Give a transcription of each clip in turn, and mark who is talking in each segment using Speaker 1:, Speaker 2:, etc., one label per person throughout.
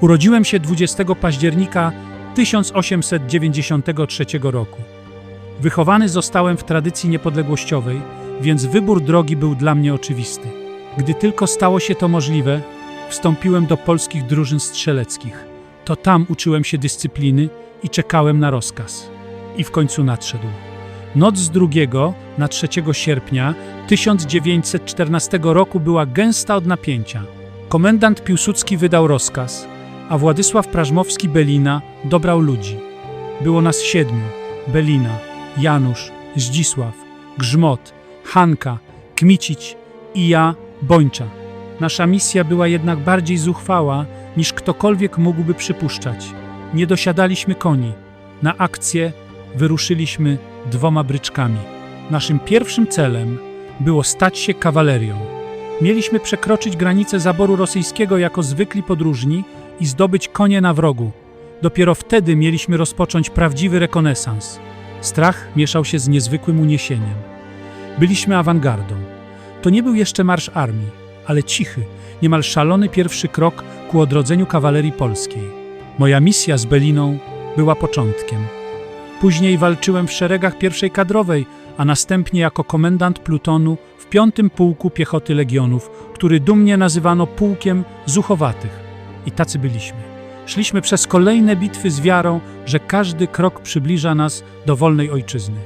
Speaker 1: Urodziłem się 20 października 1893 roku. Wychowany zostałem w tradycji niepodległościowej, więc wybór drogi był dla mnie oczywisty. Gdy tylko stało się to możliwe, wstąpiłem do polskich drużyn strzeleckich. To tam uczyłem się dyscypliny i czekałem na rozkaz. I w końcu nadszedł. Noc z 2 na 3 sierpnia 1914 roku była gęsta od napięcia. Komendant Piłsudski wydał rozkaz, a Władysław Prażmowski-Belina dobrał ludzi. Było nas siedmiu. Belina, Janusz, Zdzisław, Grzmot, Hanka, Kmicić i ja, Bończa. Nasza misja była jednak bardziej zuchwała, niż ktokolwiek mógłby przypuszczać. Nie dosiadaliśmy koni. Na akcję wyruszyliśmy dwoma bryczkami. Naszym pierwszym celem było stać się kawalerią. Mieliśmy przekroczyć granicę zaboru rosyjskiego jako zwykli podróżni i zdobyć konie na wrogu. Dopiero wtedy mieliśmy rozpocząć prawdziwy rekonesans. Strach mieszał się z niezwykłym uniesieniem. Byliśmy awangardą. To nie był jeszcze marsz armii, ale cichy, niemal szalony pierwszy krok ku odrodzeniu kawalerii polskiej. Moja misja z Beliną była początkiem. Później walczyłem w szeregach pierwszej kadrowej, a następnie jako komendant plutonu w piątym pułku piechoty legionów, który dumnie nazywano pułkiem zuchowatych. I tacy byliśmy. Szliśmy przez kolejne bitwy z wiarą, że każdy krok przybliża nas do wolnej ojczyzny.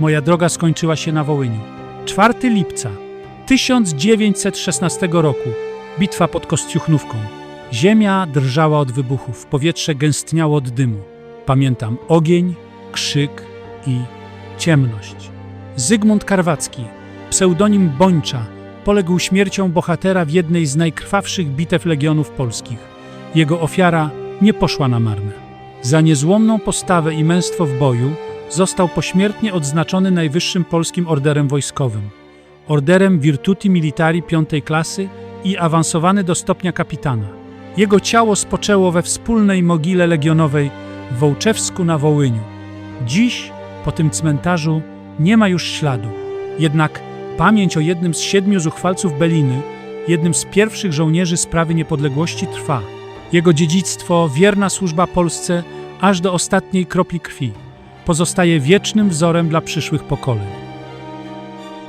Speaker 1: Moja droga skończyła się na Wołyniu. 4 lipca 1916 roku. Bitwa pod Kostiuchnówką. Ziemia drżała od wybuchów, powietrze gęstniało od dymu. Pamiętam ogień, krzyk i ciemność. Zygmunt Karwacki, pseudonim Bończa, poległ śmiercią bohatera w jednej z najkrwawszych bitew legionów polskich. Jego ofiara nie poszła na marne. Za niezłomną postawę i męstwo w boju został pośmiertnie odznaczony najwyższym polskim orderem wojskowym. Orderem Virtuti Militari piątej klasy i awansowany do stopnia kapitana. Jego ciało spoczęło we wspólnej mogile legionowej w Wołczewsku na Wołyniu. Dziś po tym cmentarzu nie ma już śladu. Jednak pamięć o jednym z siedmiu zuchwalców Beliny, jednym z pierwszych żołnierzy sprawy niepodległości trwa. Jego dziedzictwo, wierna służba Polsce aż do ostatniej kropli krwi, pozostaje wiecznym wzorem dla przyszłych pokoleń.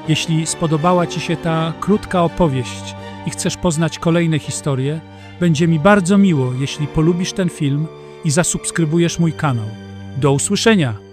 Speaker 1: Jeśli spodobała Ci się ta krótka opowieść i chcesz poznać kolejne historie, będzie mi bardzo miło, jeśli polubisz ten film i zasubskrybujesz mój kanał. Do usłyszenia!